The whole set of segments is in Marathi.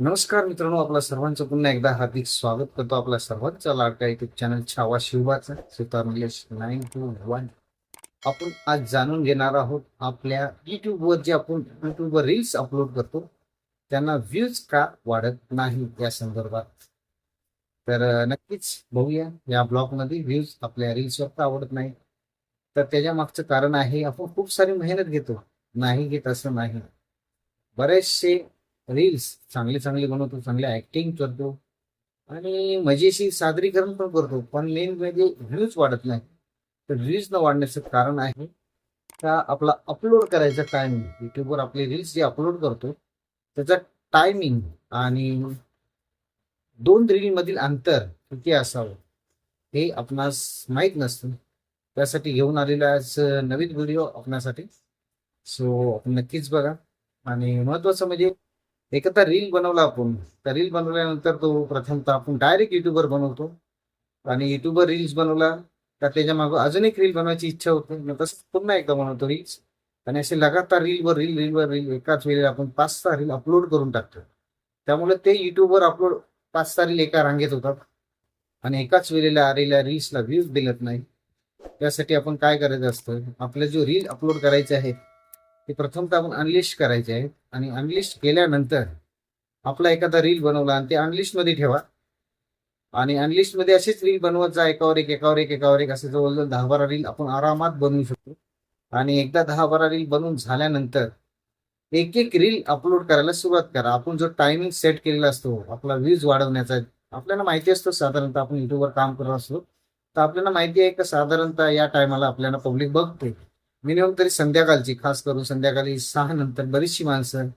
नमस्कार मित्रांनो आपल्या सर्वांचं पुन्हा एकदा हार्दिक स्वागत करतो आपल्या सर्वांचा लाडका YouTube channel Chhava शिवबाचा Sutar Nilesh nine two one आपण आज जाणून घेणार आहोत आपल्या युट्यूबवर जे आपण युट्यूबवर रील्स अपलोड करतो त्यांना व्ह्यूज का वाढत नाही या संदर्भात. तर नक्कीच बघूया. या ब्लॉगमध्ये व्ह्यूज आपल्या रील्सवर का आवडत नाही. तर त्याच्या मागचं कारण आहे आपण खूप सारी मेहनत घेतो. नाही घेत असं नाही. बरेचसे रील्स चांगले चांगले बनवतो चांगले ऍक्टिंग करतो. आणि मजेशी सादरीकरण पण करतो. पण मेन म्हणजे व्ह्यूज वाढत नाही. तर रील्स न वाढण्याचं कारण आहे का आपला अपलोड करायचा टायमिंग युट्यूबवर आपले रील्स जे अपलोड करतो त्याचा टायमिंग आणि दोन रील मधील अंतर किती असावं हे आपणास माहीत नसतं. त्यासाठी घेऊन आलेला आज नवीन व्हिडिओ आपणासाठी. सो आपण नक्कीच बघा. आणि महत्वाचं म्हणजे एखादा रील बनवला आपण. त्या रील बनवल्यानंतर तो प्रथमतः आपण डायरेक्ट युट्यूबवर बनवतो. आणि युट्यूबवर रील्स बनवला तर त्याच्या मागं अजून एक रील बनवायची इच्छा होते. मग तसं पुन्हा एकदा बनवतो रील्स आणि असे लगातार रीलवर रील रीलवर रील एकाच वेळेला आपण पाच सहा रील अपलोड करून टाकतो. त्यामुळे ते युट्यूबवर अपलोड पाच सहा रील एका रांगेत होतात. आणि एकाच वेळेला आलेल्या रील्सला व्ह्यूज दिलत नाही. त्यासाठी आपण काय करायचं असतं? आपले जो रील अपलोड करायचे आहेत ते प्रथमतः आपण अनलिस्ट करायचे आहेत. आणि अनलिस्ट केल्यानंतर आपला एखादा रील बनवला आणि ते अनलिस्टमध्ये ठेवा. आणि अनलिस्टमध्ये असेच रील बनवत जा एकावर एक एकावर एक एकावर एक असे जवळजवळ दहा बारा रील आपण आरामात बनवू शकतो. आणि एकदा दहा बारा रील बनवून झाल्यानंतर एक एक रील अपलोड करायला सुरुवात करा. आपण जो टायमिंग सेट केलेला असतो आपला व्ह्यूज वाढवण्याचा आपल्याला माहिती असतो साधारणतः आपण युट्यूबवर काम करत असतो तर आपल्याला माहिती आहे का साधारणतः या टायमाला आपल्याला पब्लिक बघते मिनिमम तरी संध्याकाळची खास करून संध्याकाळी सहा नंतर बरीचशी माणसं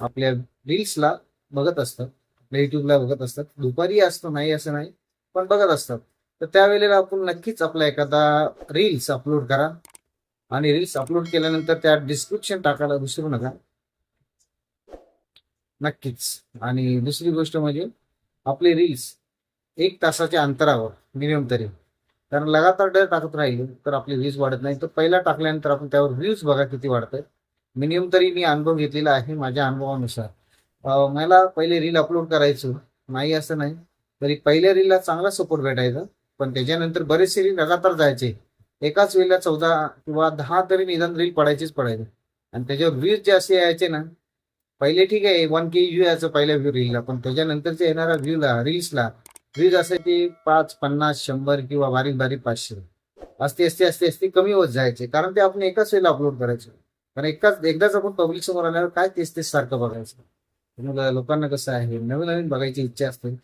आपल्या रील्सला बघत असतात. आपल्या युट्यूबला बघत असतात. दुपारी असतो नाही असं नाही पण बघत असतात. तर त्यावेळेला आपण नक्कीच आपला एखादा रील्स अपलोड करा. आणि रील्स अपलोड केल्यानंतर त्या डिस्क्रिप्शन टाकायला विसरू नका. नक्कीच. आणि दुसरी गोष्ट म्हणजे आपले रील्स एक तासाच्या अंतरावर मिनिमम तरी. कारण लगातार डर टाकत राहिले तर आपली व्ह्यूज वाढत नाही. तर पहिला टाकल्यानंतर आपण त्यावर व्ह्यूज बघा किती वाढत मिनिमम तरी मी अनुभव घेतलेला आहे माझ्या अनुभवानुसार. मला पहिले रील अपलोड करायचो. नाही असं नाही. तरी पहिल्या रीलला चांगला सपोर्ट भेटायचा. पण त्याच्यानंतर बरेचसे रील लगातार जायचे. एकाच वेळेला चौदा किंवा दहा तरी निदान रील पडायचीच पडायचे. आणि त्याच्यावर व्ह्यूज जे असे यायचे ना पहिले ठीक आहे वन के व्ह्यू यायचं पहिल्या व्ह्यू रीलला पण त्याच्यानंतरच्या येणाऱ्या व्ह्यूला रील्सला फ्रीज असायची पाच पन्नास शंभर किंवा बारीक बारीक पाचशे. असते असते असते असते कमी होत जायचे. कारण ते आपण एकाच वेळेला अपलोड करायचो. कारण एकाच एकदाच आपण पब्लिक समोर आल्यावर काय तेच तेच सारखं बघायचं. लोकांना कसं आहे नवीन नवीन बघायची इच्छा असते.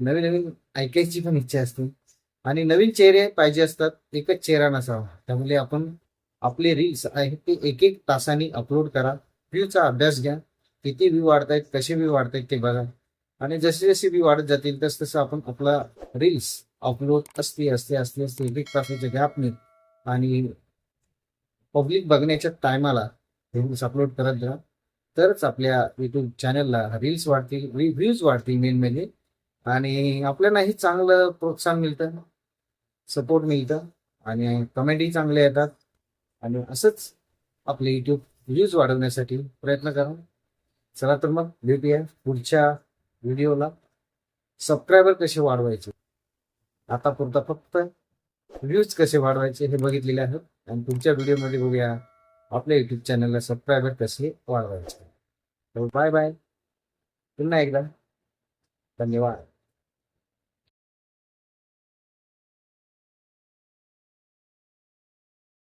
नवीन नवीन ऐकायची पण इच्छा असते. आणि नवीन चेहरे पाहिजे असतात एकच चेहरा नसावा. त्यामुळे आपण आपले रील्स आहेत ते एक एक तासाने अपलोड करा. व्ह्यूचा अभ्यास घ्या. किती व्ह्यू वाढतायत कसे व्ह्यू वाढतायत ते बघा. आणि जशी जशी व्ह्यू वाढत जातील तस तसं आपण आपला रील्स अपलोड असते असते असते असते एक एक तासाच्या गॅपने आणि पब्लिक बघण्याच्या टायमाला रील्स अपलोड करत जा. तरच आपल्या युट्यूब चॅनलला रील्स वाढतील व्ह्यूज वाढतील मेन म्हणजे. आणि आपल्यालाही चांगलं प्रोत्साहन मिळतं सपोर्ट मिळतं आणि कमेंटही चांगले येतात. आणि असंच आपले युट्यूब व्ह्यूज वाढवण्यासाठी प्रयत्न करा. चला तर मग भेटूया पुढच्या व्हिडिओला सबस्क्रायबर कसे वाढवायचे? आतापुरता फक्त व्ह्यूज कसे वाढवायचे हे बघितलेले आहेत. आणि तुमच्या व्हिडिओमध्ये बघूया आपल्या युट्यूब चॅनलला सबस्क्रायबर कसे वाढवायचे. तर बाय बाय पुन्हा एकदा. धन्यवाद.